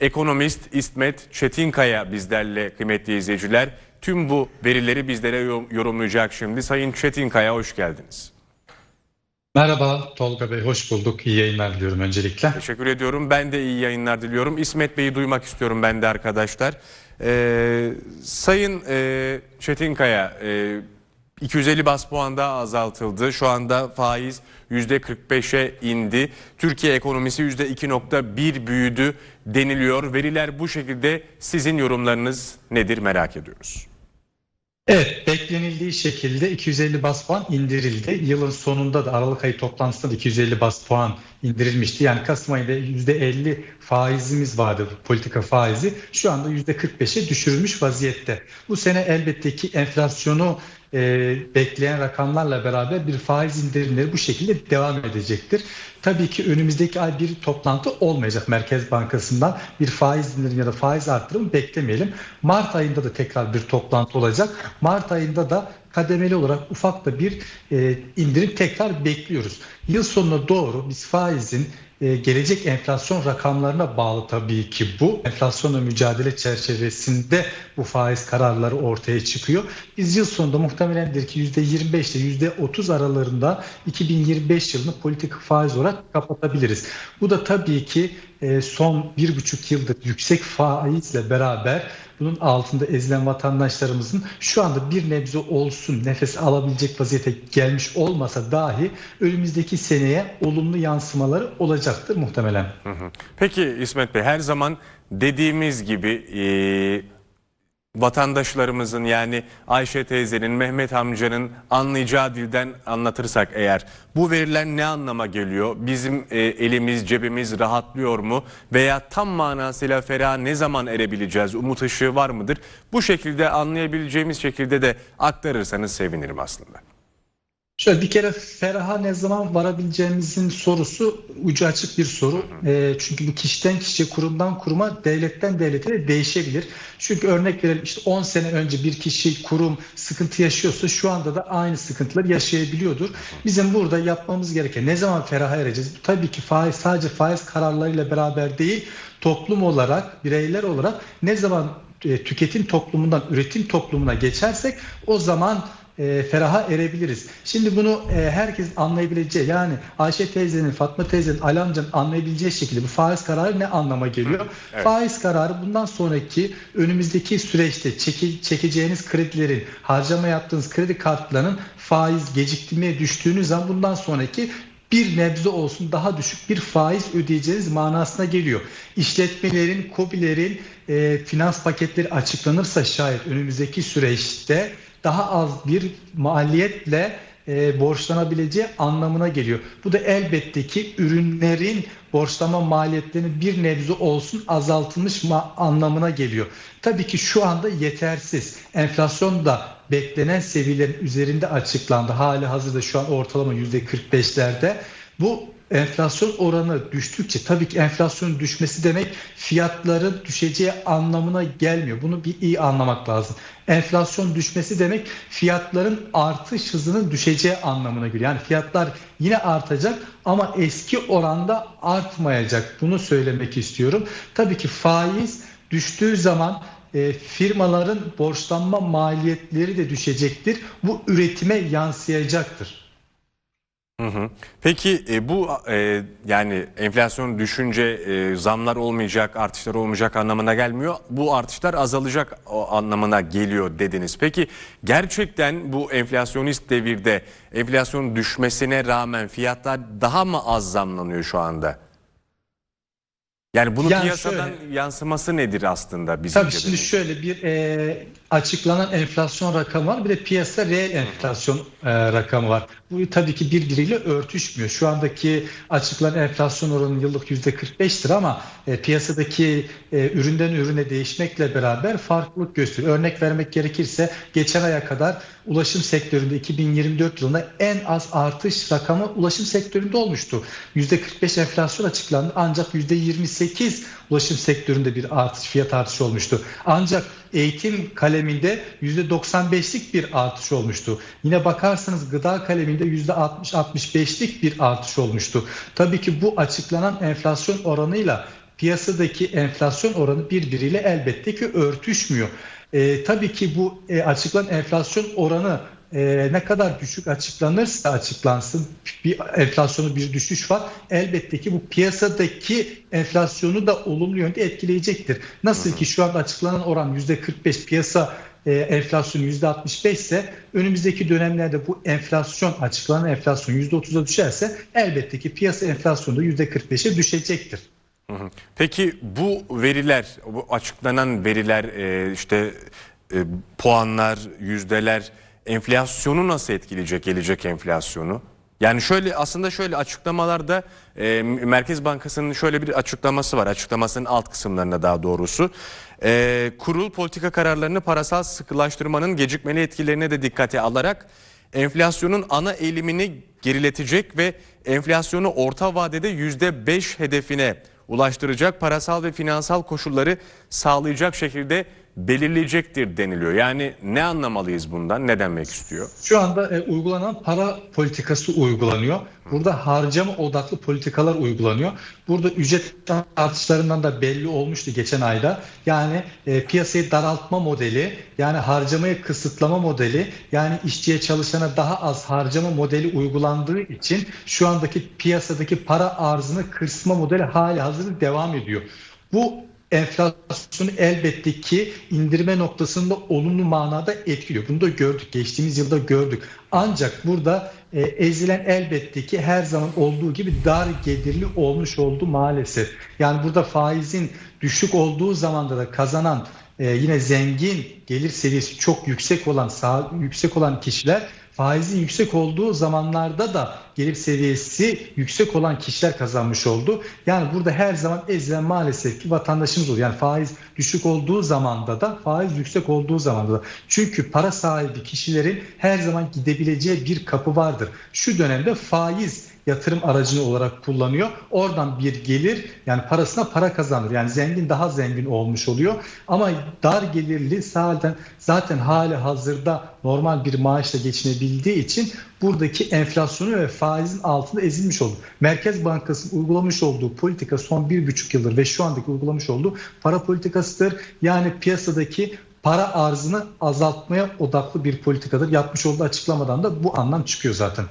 Ekonomist İsmet Çetinkaya bizlerle kıymetli izleyiciler. Tüm bu verileri bizlere yor- yorumlayacak şimdi. Sayın Çetinkaya hoş geldiniz. Merhaba Tolga Bey, hoş bulduk. İyi yayınlar diliyorum öncelikle. Teşekkür ediyorum. Ben de iyi yayınlar diliyorum. İsmet Bey'i duymak istiyorum ben de arkadaşlar. Ee, Sayın e, Çetinkaya, e, 250 bas puan daha azaltıldı. Şu anda faiz %45'e indi. Türkiye ekonomisi %2.1 büyüdü deniliyor. Veriler bu şekilde. Sizin yorumlarınız nedir merak ediyoruz. Evet, beklenildiği şekilde 250 bas puan indirildi. Yılın sonunda da Aralık ayı toplantısında da 250 bas puan indirilmişti. Yani Kasım ayında %50 faizimiz vardı politika faizi. Şu anda %45'e düşürülmüş vaziyette. Bu sene elbette ki enflasyonu e, bekleyen rakamlarla beraber bir faiz indirimleri bu şekilde devam edecektir. Tabii ki önümüzdeki ay bir toplantı olmayacak Merkez Bankası'ndan bir faiz indirimi ya da faiz artırımı beklemeyelim. Mart ayında da tekrar bir toplantı olacak. Mart ayında da kademeli olarak ufak da bir e, indirim tekrar bekliyoruz. Yıl sonuna doğru biz faizin gelecek enflasyon rakamlarına bağlı tabii ki bu. Enflasyonla mücadele çerçevesinde bu faiz kararları ortaya çıkıyor. Biz yıl sonunda muhtemelendir ki %25 ile %30 aralarında 2025 yılını politik faiz olarak kapatabiliriz. Bu da tabii ki e, son bir buçuk yıldır yüksek faizle beraber bunun altında ezilen vatandaşlarımızın şu anda bir nebze olsun nefes alabilecek vaziyete gelmiş olmasa dahi önümüzdeki seneye olumlu yansımaları olacaktır muhtemelen. Peki İsmet Bey her zaman dediğimiz gibi vatandaşlarımızın yani Ayşe teyzenin, Mehmet amcanın anlayacağı dilden anlatırsak eğer bu veriler ne anlama geliyor? Bizim e, elimiz, cebimiz rahatlıyor mu? Veya tam manasıyla ferah ne zaman erebileceğiz? Umut ışığı var mıdır? Bu şekilde anlayabileceğimiz şekilde de aktarırsanız sevinirim aslında. Şöyle bir kere feraha ne zaman varabileceğimizin sorusu ucu açık bir soru. E, çünkü bu kişiden kişiye, kurumdan kuruma, devletten devlete de değişebilir. Çünkü örnek verelim işte 10 sene önce bir kişi, kurum sıkıntı yaşıyorsa şu anda da aynı sıkıntıları yaşayabiliyordur. Bizim burada yapmamız gereken ne zaman feraha ereceğiz? Tabii ki faiz sadece faiz kararlarıyla beraber değil, toplum olarak, bireyler olarak ne zaman e, tüketim toplumundan üretim toplumuna geçersek o zaman e, feraha erebiliriz. Şimdi bunu e, herkes anlayabileceği yani Ayşe teyzenin, Fatma teyzenin, Ali amcanın anlayabileceği şekilde bu faiz kararı ne anlama geliyor? Evet. Faiz kararı bundan sonraki önümüzdeki süreçte çeke, çekeceğiniz kredilerin, harcama yaptığınız kredi kartlarının faiz geciktirmeye düştüğünüz zaman bundan sonraki bir nebze olsun daha düşük bir faiz ödeyeceğiniz manasına geliyor. İşletmelerin, KOBİ'lerin e, finans paketleri açıklanırsa şayet önümüzdeki süreçte daha az bir maliyetle e, borçlanabileceği anlamına geliyor. Bu da elbette ki ürünlerin borçlama maliyetlerinin bir nebze olsun azaltılmış anlamına geliyor. Tabii ki şu anda yetersiz. Enflasyon da beklenen seviyelerin üzerinde açıklandı. Hali hazırda şu an ortalama %45'lerde. Bu enflasyon oranı düştükçe tabii ki enflasyonun düşmesi demek fiyatların düşeceği anlamına gelmiyor. Bunu bir iyi anlamak lazım. Enflasyon düşmesi demek fiyatların artış hızının düşeceği anlamına geliyor. Yani fiyatlar yine artacak ama eski oranda artmayacak. Bunu söylemek istiyorum. Tabii ki faiz düştüğü zaman e, firmaların borçlanma maliyetleri de düşecektir. Bu üretime yansıyacaktır. Hı hı. Peki e, bu e, yani enflasyon düşünce e, zamlar olmayacak, artışlar olmayacak anlamına gelmiyor. Bu artışlar azalacak o anlamına geliyor dediniz. Peki gerçekten bu enflasyonist devirde enflasyon düşmesine rağmen fiyatlar daha mı az zamlanıyor şu anda? Yani bunun Yani piyasadan şöyle- yansıması nedir aslında bizim Tabii şimdi şöyle bir e, açıklanan enflasyon rakamı var bir de piyasa reel enflasyon e, rakamı var. Bu tabii ki birbiriyle örtüşmüyor. Şu andaki açıklanan enflasyon oranı yıllık %45'tir ama e, piyasadaki e, üründen ürüne değişmekle beraber farklılık gösteriyor. Örnek vermek gerekirse geçen aya kadar ulaşım sektöründe 2024 yılında en az artış rakamı ulaşım sektöründe olmuştu. %45 enflasyon açıklandı ancak %28 ulaşım sektöründe bir artış, fiyat artışı olmuştu. Ancak eğitim kaleminde %95'lik bir artış olmuştu. Yine bakarsanız gıda kaleminde %60-65'lik bir artış olmuştu. Tabii ki bu açıklanan enflasyon oranıyla piyasadaki enflasyon oranı birbiriyle elbette ki örtüşmüyor. E, tabii ki bu e, açıklanan enflasyon oranı e, ne kadar düşük açıklanırsa açıklansın bir enflasyonu bir düşüş var. Elbette ki bu piyasadaki enflasyonu da olumlu yönde etkileyecektir. Nasıl ki şu anda açıklanan oran %45 piyasa e, enflasyonu %65 ise önümüzdeki dönemlerde bu enflasyon açıklanan enflasyon %30'a düşerse elbette ki piyasa enflasyonu da %45'e düşecektir. Peki bu veriler, bu açıklanan veriler, e, işte e, puanlar, yüzdeler enflasyonu nasıl etkileyecek, gelecek enflasyonu? Yani şöyle aslında şöyle açıklamalarda e, Merkez Bankası'nın şöyle bir açıklaması var. Açıklamasının alt kısımlarında daha doğrusu. E, kurul politika kararlarını parasal sıkılaştırmanın gecikmeli etkilerine de dikkate alarak enflasyonun ana eğilimini geriletecek ve enflasyonu orta vadede %5 hedefine ulaştıracak parasal ve finansal koşulları sağlayacak şekilde belirleyecektir deniliyor. Yani ne anlamalıyız bundan? Ne demek istiyor? Şu anda e, uygulanan para politikası uygulanıyor. Burada harcama odaklı politikalar uygulanıyor. Burada ücret artışlarından da belli olmuştu geçen ayda. Yani e, piyasayı daraltma modeli, yani harcamayı kısıtlama modeli, yani işçiye çalışana daha az harcama modeli uygulandığı için şu andaki piyasadaki para arzını kısma modeli hali hazırda devam ediyor. Bu enflasyonu elbette ki indirme noktasında olumlu manada etkiliyor. Bunu da gördük. Geçtiğimiz yılda gördük. Ancak burada e, ezilen elbette ki her zaman olduğu gibi dar gelirli olmuş oldu maalesef. Yani burada faizin düşük olduğu zamanda da kazanan e, yine zengin gelir seviyesi çok yüksek olan sağ, yüksek olan kişiler faizin yüksek olduğu zamanlarda da gelir seviyesi yüksek olan kişiler kazanmış oldu. Yani burada her zaman ezilen maalesef ki vatandaşımız oluyor. Yani faiz düşük olduğu zamanda da faiz yüksek olduğu zamanda da. Çünkü para sahibi kişilerin her zaman gidebileceği bir kapı vardır. Şu dönemde faiz yatırım aracını olarak kullanıyor. Oradan bir gelir yani parasına para kazanır. Yani zengin daha zengin olmuş oluyor. Ama dar gelirli zaten zaten hali hazırda normal bir maaşla geçinebildiği için buradaki enflasyonu ve faizin altında ezilmiş oldu. Merkez Bankası'nın uygulamış olduğu politika son bir buçuk yıldır ve şu andaki uygulamış olduğu para politikasıdır. Yani piyasadaki para arzını azaltmaya odaklı bir politikadır. Yapmış olduğu açıklamadan da bu anlam çıkıyor zaten.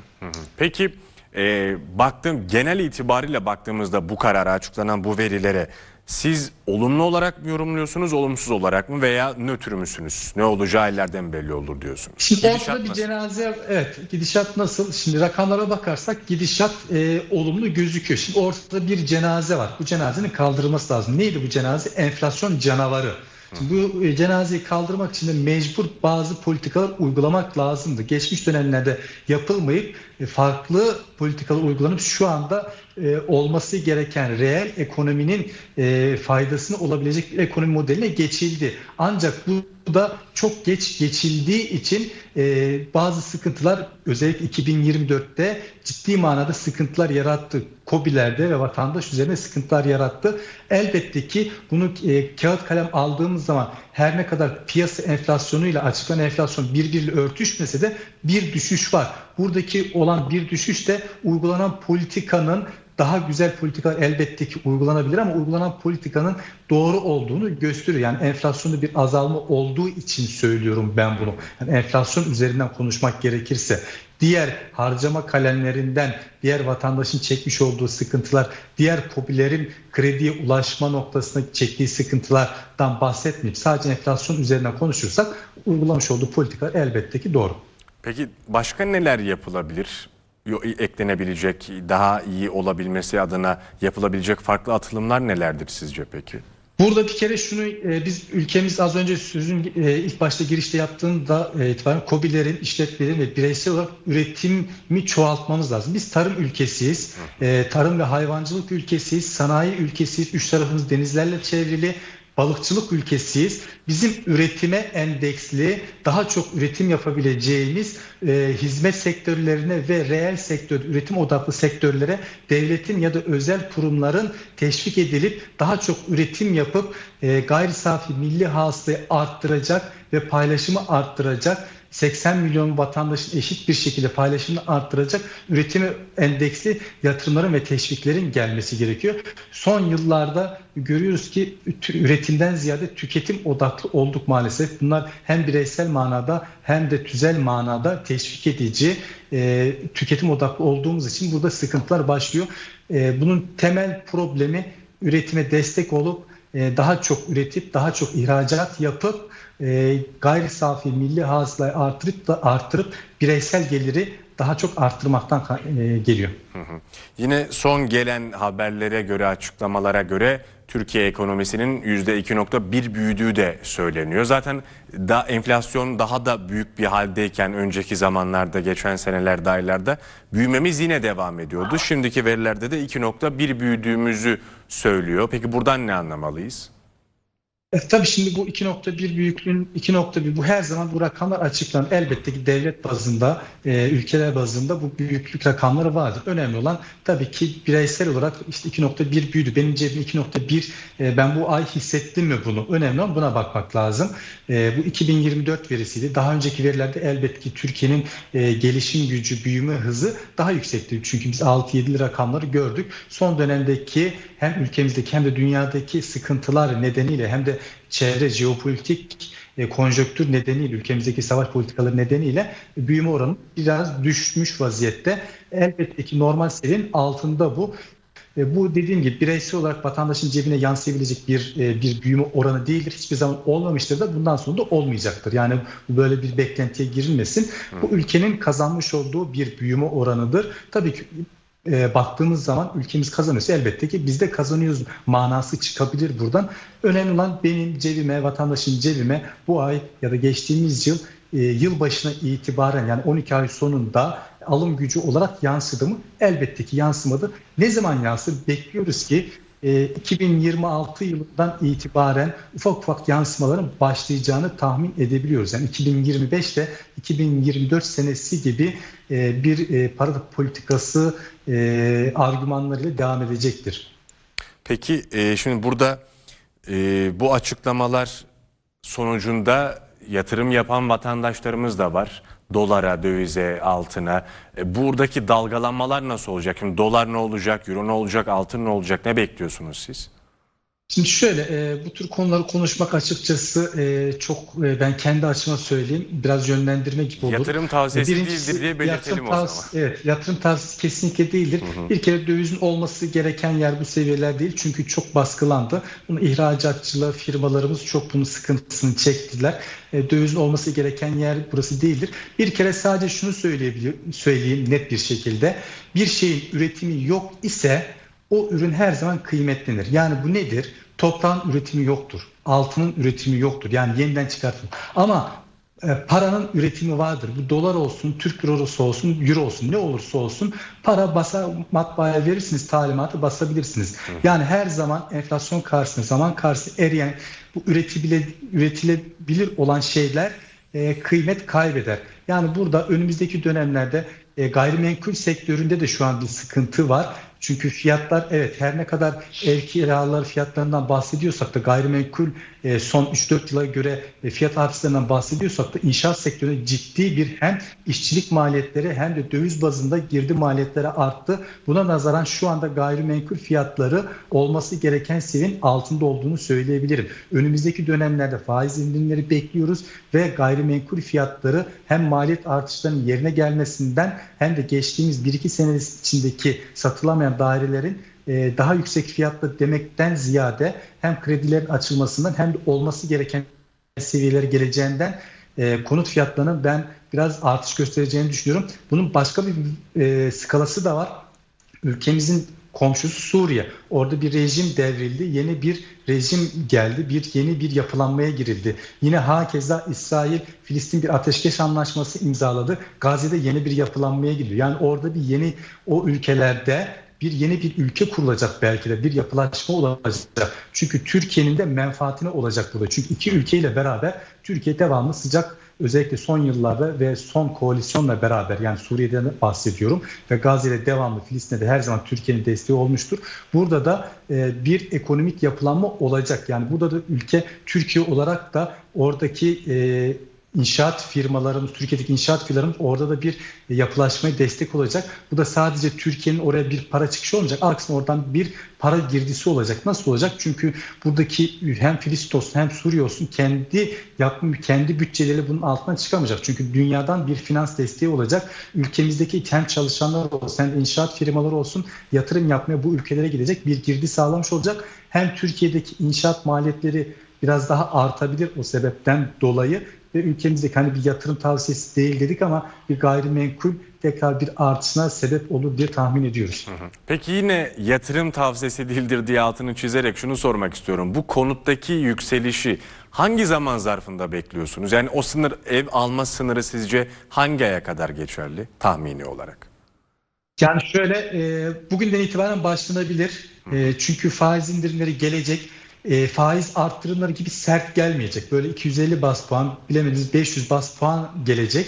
Peki e, baktığım genel itibariyle baktığımızda bu karara açıklanan bu verilere siz olumlu olarak mı yorumluyorsunuz, olumsuz olarak mı veya nötr müsünüz? Ne olacağı ellerden belli olur diyorsunuz. Şimdi Gidişat bir nasıl? cenaze evet gidişat nasıl? Şimdi rakamlara bakarsak gidişat e, olumlu gözüküyor. Şimdi ortada bir cenaze var. Bu cenazenin kaldırılması lazım. Neydi bu cenaze? Enflasyon canavarı. Bu e, cenazeyi kaldırmak için de mecbur bazı politikalar uygulamak lazımdı. Geçmiş dönemlerde yapılmayıp e, farklı politikalar uygulanıp şu anda e, olması gereken reel ekonominin e, faydasını olabilecek bir ekonomi modeline geçildi. Ancak bu da çok geç geçildiği için e, bazı sıkıntılar özellikle 2024'te ciddi manada sıkıntılar yarattı. COBİ'lerde ve vatandaş üzerine sıkıntılar yarattı. Elbette ki bunu e, kağıt kalem aldığımız zaman her ne kadar piyasa enflasyonuyla açıklanan enflasyon birbiriyle örtüşmese de bir düşüş var. Buradaki olan bir düşüş de uygulanan politikanın daha güzel politikalar elbette ki uygulanabilir ama uygulanan politikanın doğru olduğunu gösteriyor. Yani enflasyonda bir azalma olduğu için söylüyorum ben bunu. Yani enflasyon üzerinden konuşmak gerekirse diğer harcama kalemlerinden diğer vatandaşın çekmiş olduğu sıkıntılar, diğer COBİ'lerin krediye ulaşma noktasında çektiği sıkıntılardan bahsetmeyip sadece enflasyon üzerinden konuşursak uygulamış olduğu politikalar elbette ki doğru. Peki başka neler yapılabilir? Eklenebilecek, daha iyi olabilmesi adına yapılabilecek farklı atılımlar nelerdir sizce peki? Burada bir kere şunu e, biz ülkemiz az önce sözün e, ilk başta girişte yaptığında e, itibaren KOBİ'lerin, işletmelerin ve bireysel olarak üretimi çoğaltmamız lazım. Biz tarım ülkesiyiz, e, tarım ve hayvancılık ülkesiyiz, sanayi ülkesiyiz, üç tarafımız denizlerle çevrili balıkçılık ülkesiyiz. Bizim üretime endeksli, daha çok üretim yapabileceğimiz e, hizmet sektörlerine ve reel sektör, üretim odaklı sektörlere devletin ya da özel kurumların teşvik edilip daha çok üretim yapıp e, gayri safi milli hasılayı arttıracak ve paylaşımı arttıracak 80 milyon vatandaşın eşit bir şekilde paylaşımını arttıracak üretimi endeksli yatırımların ve teşviklerin gelmesi gerekiyor. Son yıllarda görüyoruz ki üretimden ziyade tüketim odaklı olduk maalesef. Bunlar hem bireysel manada hem de tüzel manada teşvik edici e, tüketim odaklı olduğumuz için burada sıkıntılar başlıyor. E, bunun temel problemi üretime destek olup e, daha çok üretip daha çok ihracat yapıp e, gayri safi milli hasılayı artırıp da artırıp bireysel geliri daha çok arttırmaktan e, geliyor. Hı hı. Yine son gelen haberlere göre açıklamalara göre Türkiye ekonomisinin %2.1 büyüdüğü de söyleniyor. Zaten da enflasyon daha da büyük bir haldeyken önceki zamanlarda geçen senelerde aylarda büyümemiz yine devam ediyordu. Şimdiki verilerde de 2.1 büyüdüğümüzü söylüyor. Peki buradan ne anlamalıyız? E, tabii şimdi bu 2.1 büyüklüğün 2.1 bu her zaman bu rakamlar açıklanır. Elbette ki devlet bazında, e, ülkeler bazında bu büyüklük rakamları vardır. Önemli olan tabii ki bireysel olarak işte 2.1 büyüdü. Benim cebim 2.1 e, ben bu ay hissettim mi bunu? Önemli olan buna bakmak lazım. E, bu 2024 verisiydi. Daha önceki verilerde elbette ki Türkiye'nin e, gelişim gücü, büyüme hızı daha yüksekti. Çünkü biz 6-7'li rakamları gördük. Son dönemdeki hem ülkemizdeki hem de dünyadaki sıkıntılar nedeniyle hem de çevre jeopolitik e, konjöktür nedeniyle ülkemizdeki savaş politikaları nedeniyle büyüme oranı biraz düşmüş vaziyette. Elbette ki normal seviyenin altında bu. E, bu dediğim gibi bireysel olarak vatandaşın cebine yansıyabilecek bir e, bir büyüme oranı değildir. Hiçbir zaman olmamıştır da bundan sonra da olmayacaktır. Yani böyle bir beklentiye girilmesin. Bu ülkenin kazanmış olduğu bir büyüme oranıdır. Tabii ki e, baktığımız zaman ülkemiz kazanıyorsa elbette ki biz de kazanıyoruz manası çıkabilir buradan. Önemli olan benim cebime, vatandaşın cebime bu ay ya da geçtiğimiz yıl e, yıl başına itibaren yani 12 ay sonunda alım gücü olarak yansıdı mı? Elbette ki yansımadı. Ne zaman yansır? Bekliyoruz ki 2026 yılından itibaren ufak ufak yansımaların başlayacağını tahmin edebiliyoruz. Yani 2025'te 2024 senesi gibi bir para politikası argümanlarıyla devam edecektir. Peki şimdi burada bu açıklamalar sonucunda yatırım yapan vatandaşlarımız da var dolara, dövize, altına. E, buradaki dalgalanmalar nasıl olacak? Şimdi dolar ne olacak, euro ne olacak, altın ne olacak? Ne bekliyorsunuz siz? Şimdi şöyle e, bu tür konuları konuşmak açıkçası e, çok e, ben kendi açıma söyleyeyim biraz yönlendirme gibi olur. Yatırım tavsiyesi Birincisi, değildir diye belirtelim o zaman. Evet yatırım tavsiyesi kesinlikle değildir. Hı hı. Bir kere dövizin olması gereken yer bu seviyeler değil çünkü çok baskılandı. Bunu ihracatçılar firmalarımız çok bunun sıkıntısını çektiler. E, dövizin olması gereken yer burası değildir. Bir kere sadece şunu söyleyebiliyor, söyleyeyim net bir şekilde. Bir şeyin üretimi yok ise o ürün her zaman kıymetlenir. Yani bu nedir? Toprağın üretimi yoktur. Altının üretimi yoktur. Yani yeniden çıkartılır. Ama e, paranın üretimi vardır. Bu dolar olsun, Türk lirası olsun, euro olsun ne olursa olsun para basa matbaaya verirsiniz talimatı basabilirsiniz. Hı. Yani her zaman enflasyon karşısında zaman karşısında eriyen bu üretibile, üretilebilir olan şeyler e, kıymet kaybeder. Yani burada önümüzdeki dönemlerde e, gayrimenkul sektöründe de şu an bir sıkıntı var. Çünkü fiyatlar evet her ne kadar ev kiraları fiyatlarından bahsediyorsak da gayrimenkul e, son 3-4 yıla göre e, fiyat artışlarından bahsediyorsak da inşaat sektöründe ciddi bir hem işçilik maliyetleri hem de döviz bazında girdi maliyetleri arttı. Buna nazaran şu anda gayrimenkul fiyatları olması gereken seviyenin altında olduğunu söyleyebilirim. Önümüzdeki dönemlerde faiz indirimleri bekliyoruz ve gayrimenkul fiyatları hem maliyet artışlarının yerine gelmesinden hem de geçtiğimiz 1-2 sene içindeki satılamayan dairelerin e, daha yüksek fiyatlı demekten ziyade hem kredilerin açılmasından hem de olması gereken seviyelere geleceğinden e, konut fiyatlarının ben biraz artış göstereceğini düşünüyorum. Bunun başka bir e, skalası da var. Ülkemizin komşusu Suriye. Orada bir rejim devrildi. Yeni bir rejim geldi. Bir yeni bir yapılanmaya girildi. Yine hakeza İsrail Filistin bir ateşkes anlaşması imzaladı. Gazze'de yeni bir yapılanmaya gidiyor. Yani orada bir yeni o ülkelerde bir yeni bir ülke kurulacak belki de bir yapılaşma olacak. Çünkü Türkiye'nin de menfaatine olacak burada. Çünkü iki ülkeyle beraber Türkiye devamlı sıcak özellikle son yıllarda ve son koalisyonla beraber yani Suriye'den bahsediyorum ve Gazze'de devamlı Filistin'de de her zaman Türkiye'nin desteği olmuştur. Burada da e, bir ekonomik yapılanma olacak. Yani burada da ülke Türkiye olarak da oradaki e, inşaat firmalarımız, Türkiye'deki inşaat firmalarımız orada da bir yapılaşmaya destek olacak. Bu da sadece Türkiye'nin oraya bir para çıkışı olmayacak. Aksine oradan bir para girdisi olacak. Nasıl olacak? Çünkü buradaki hem Filistin olsun hem Suriye olsun kendi yapım, kendi bütçeleri bunun altından çıkamayacak. Çünkü dünyadan bir finans desteği olacak. Ülkemizdeki hem çalışanlar olsun hem inşaat firmaları olsun yatırım yapmaya bu ülkelere gidecek bir girdi sağlamış olacak. Hem Türkiye'deki inşaat maliyetleri biraz daha artabilir o sebepten dolayı ve ülkemizdeki hani bir yatırım tavsiyesi değil dedik ama bir gayrimenkul tekrar bir artışına sebep olur diye tahmin ediyoruz. Peki yine yatırım tavsiyesi değildir diye altını çizerek şunu sormak istiyorum. Bu konuttaki yükselişi hangi zaman zarfında bekliyorsunuz? Yani o sınır ev alma sınırı sizce hangi aya kadar geçerli tahmini olarak? Yani şöyle e, bugünden itibaren başlanabilir. E, çünkü faiz indirimleri gelecek. E, faiz arttırımları gibi sert gelmeyecek. Böyle 250 bas puan, bilemediniz 500 bas puan gelecek.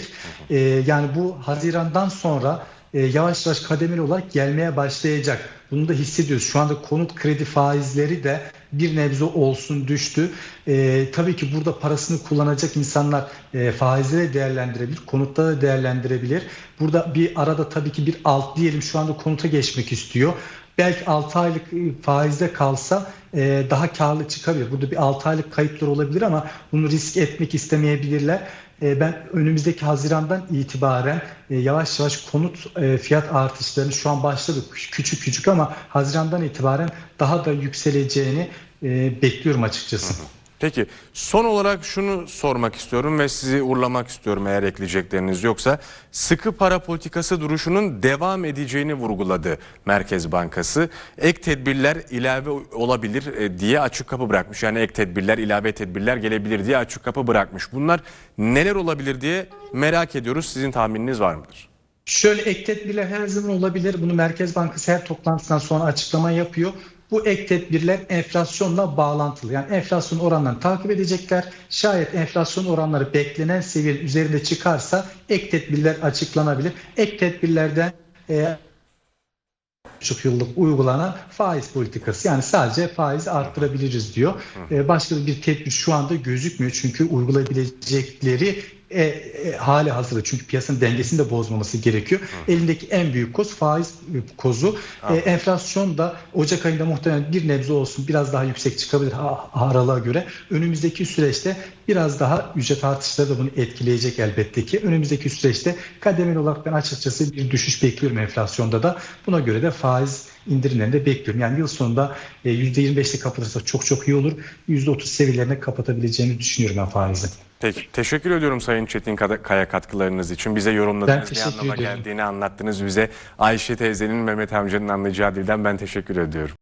E, yani bu Haziran'dan sonra e, yavaş yavaş kademeli olarak gelmeye başlayacak. Bunu da hissediyoruz. Şu anda konut kredi faizleri de bir nebze olsun düştü. E, tabii ki burada parasını kullanacak insanlar e, faizleri değerlendirebilir, konutta da değerlendirebilir. Burada bir arada tabii ki bir alt diyelim şu anda konuta geçmek istiyor. Belki 6 aylık faizde kalsa e, daha karlı çıkabilir. Burada bir 6 aylık kayıplar olabilir ama bunu risk etmek istemeyebilirler. E, ben önümüzdeki Haziran'dan itibaren e, yavaş yavaş konut fiyat artışlarını şu an başladı küçük küçük ama Haziran'dan itibaren daha da yükseleceğini bekliyorum açıkçası. Peki son olarak şunu sormak istiyorum ve sizi uğurlamak istiyorum eğer ekleyecekleriniz yoksa. Sıkı para politikası duruşunun devam edeceğini vurguladı Merkez Bankası. Ek tedbirler ilave olabilir e, diye açık kapı bırakmış. Yani ek tedbirler, ilave tedbirler gelebilir diye açık kapı bırakmış. Bunlar neler olabilir diye merak ediyoruz. Sizin tahmininiz var mıdır? Şöyle ek tedbirler her zaman olabilir. Bunu Merkez Bankası her toplantısından sonra açıklama yapıyor. Bu ek tedbirler enflasyonla bağlantılı. Yani enflasyon oranlarını takip edecekler. Şayet enflasyon oranları beklenen seviyenin üzerinde çıkarsa ek tedbirler açıklanabilir. Ek tedbirlerden e, buçuk yıllık uygulanan faiz politikası. Yani sadece faiz arttırabiliriz diyor. E, başka bir tedbir şu anda gözükmüyor. Çünkü uygulayabilecekleri e, e, hali hazırda. Çünkü piyasanın dengesini de bozmaması gerekiyor. Elindeki en büyük koz faiz e, kozu. E, enflasyon da Ocak ayında muhtemelen bir nebze olsun biraz daha yüksek çıkabilir ha- aralığa göre. Önümüzdeki süreçte biraz daha ücret artışları da bunu etkileyecek elbette ki. Önümüzdeki süreçte kademeli olarak ben açıkçası bir düşüş bekliyorum enflasyonda da. Buna göre de faiz indirimlerini de bekliyorum. Yani yıl sonunda e, %25'te kapatırsa çok çok iyi olur. %30 seviyelerine kapatabileceğini düşünüyorum ben faizi. Peki teşekkür ediyorum Sayın Çetin Kaya katkılarınız için. Bize yorumladığınız ne anlama ederim. geldiğini anlattınız bize. Ayşe teyzenin Mehmet amcanın anlayacağı dilden ben teşekkür ediyorum.